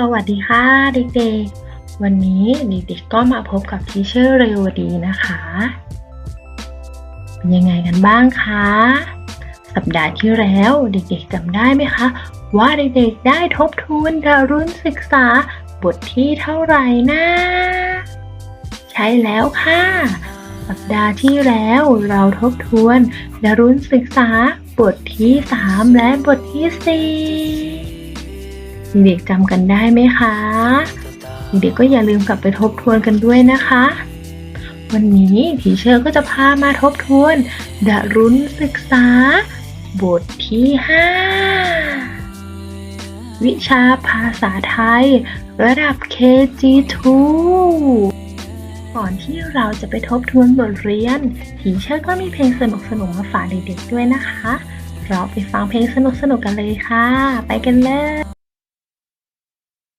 สวัสดีค่ะเด็กๆ วันนี้เด็กๆก็มาพบกับทีเชอร์เรวดีนะคะ เป็นยังไงกันบ้างคะ สัปดาห์ที่แล้วเด็กๆจำได้ไหมคะ ว่าเด็กๆได้ทบทวนดารุณศึกษาบทที่เท่าไหร่นะ ใช่แล้วค่ะ สัปดาห์ที่แล้วเราทบทวนดารุณศึกษาบทที่ 3 และบทที่ 4 เด็กๆจำกันได้ไหมคะเด็กๆก็อย่าลืมกลับไปทบทวนกันด้วยนะคะ วันนี้ทีเชอร์ก็จะพามาทบทวนดารุณศึกษา บทที่ 5 วิชาภาษาไทย ระดับ KG2 ก่อนที่เราจะไปทบทวนบทเรียน ทีเชอร์ก็มีเพลงสนุกๆมาฝากเด็กๆด้วยนะคะ เราไปฟังเพลงสนุกๆกันเลยค่ะ ไปกันเลย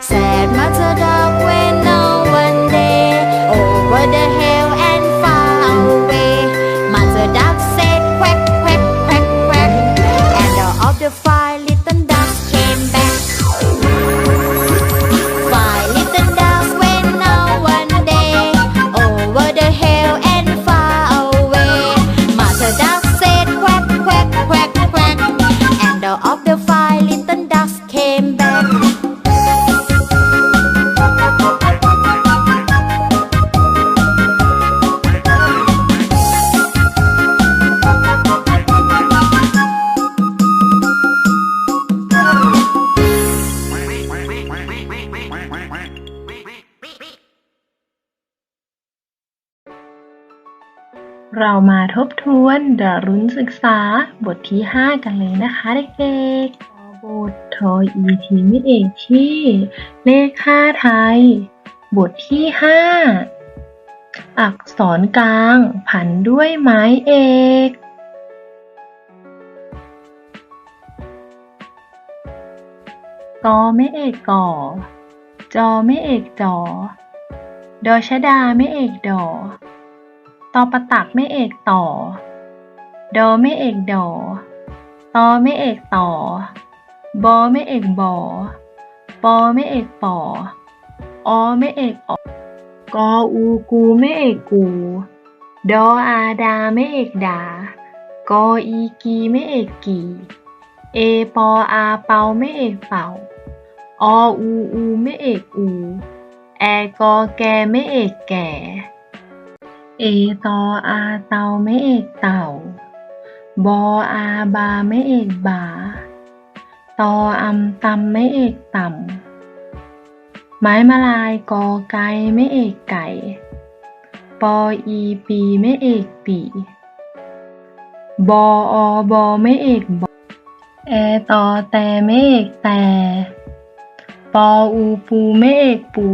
Sad mother a dog when no one day over the head. เรามาทบทวนดารุณศึกษาบทที่ 5 กันเลยนะคะเด็กๆ บททออีทีมิเอกที่ เลขค่าไทย บทที่ 5 อักษรกลางผันด้วยไม้เอกกอไม่เอกก่อ จอไม่เอกจอ ดอชดาไม่เอกดอ ตอประตักไม่เอกต่อ ดอไม่เอกดอ ตอไม่เอกต่อ บอไม่เอกบอ ปอไม่เอกปออไม่เอกออกออูกูไม่เอกกู ดออาดาไม่เอกดา กออีกีไม่เอกกี เอปออาเปาไม่เอกเป่า ออูอูไม่เอกอู แอกอแกไม่เอกแก่ เอตออาเตาไม่เอกเต่า บออาบาไม่เอกบา ตออำตำไม่เอกต่ำไม้มาลายกอไก่ไม่เอกไก่ ปออีปีไม่เอกปีบออบอไม่เอกบอแอตอแต่ไม่เอกแต่ ปออูปูไม่เอกปู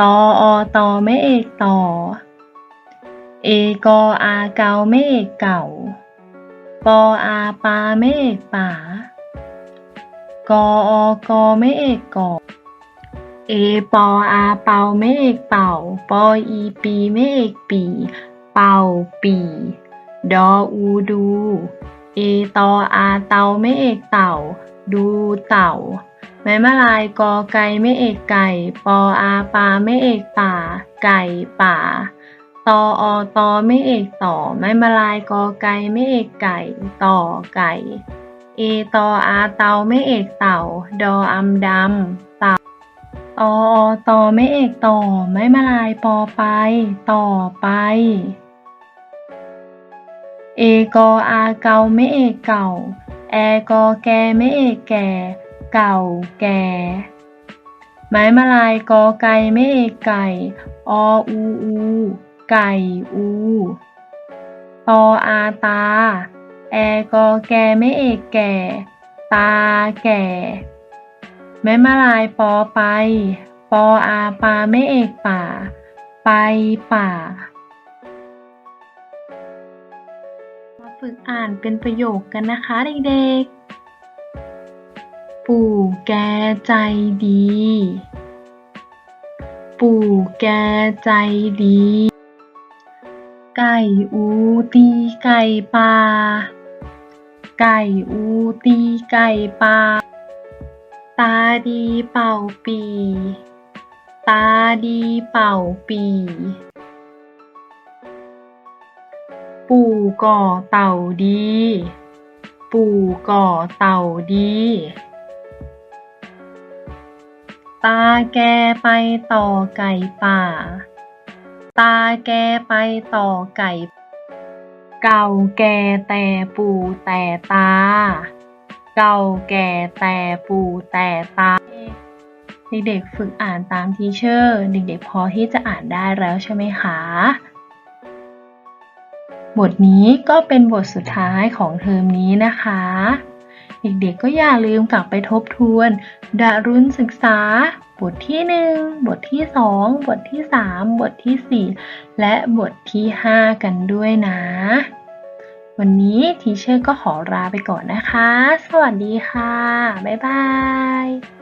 ตออตอไม่เอกต่อ เอกออาเกาไม่เอกเก่า ปออาปาไม่เอกป่ากออกอไม่เอกก่อเอปออาเปาไม่เอกเป่า ปออีปีไม่เอกปี เป่าปีดออูดู เอตออาเตาไม่เอกเต่า ดูเต่า ม้มาลายกอไก่ไม่เอกไก่ ปออาปาไม่เอกป่า ไก่ป่า ตออตอไม่เอกต่อ ไม้มาลายกอไก่ไม่เอกไก่ ต่อไก่ เอตออาเตาไม่เอกเต่า ดออำดำเต่าตออตอไม่เอกต่อ ไม้มาลายปอไป ต่อไปเอกออาเกาไม่เอกเก่า แอกอแกไม่เอกแก่ เก่า แก่ ไม้มาลายกอไก่ไม่เอกไก่ ออูอู ไก่อูตออาตา แอกอแกไม่เอกแก่ ตาแก่ ไม้มาลายปอไป ปออาปาไม่เอกป่า ไปป่ามาฝึกอ่านเป็นประโยคกันนะคะเด็กๆ ปู่แกใจดี ปู่แกใจดี ไก่อูตีไก่ป่าไก่อูตีไก่ป่าตาดีเป่าปี ตาดีเป่าปีปู่ก่อเต่าดี ปู่ก่อเต่าดี ตาแกไปต่อไก่ป่า ตาแกไปต่อไก่ เก่าแกแต่ปู่แต่ตา เก่าแกแต่ปู่แต่ตา เด็กๆฝึกอ่านตามทีเชอร์ เด็กๆพอที่จะอ่านได้แล้วใช่ไหมคะ บทนี้ก็เป็นบทสุดท้ายของเทอมนี้นะคะ เด็กๆก็อย่าลืมกลับไปทบทวนดารุณศึกษา บทที่ 1 บทที่ 2 บทที่ 3 บทที่ 4 และบทที่ 5 กันด้วยนะ วันนี้ทีเชอร์ก็ขอลาไปก่อนนะคะ สวัสดีค่ะ บ๊ายบาย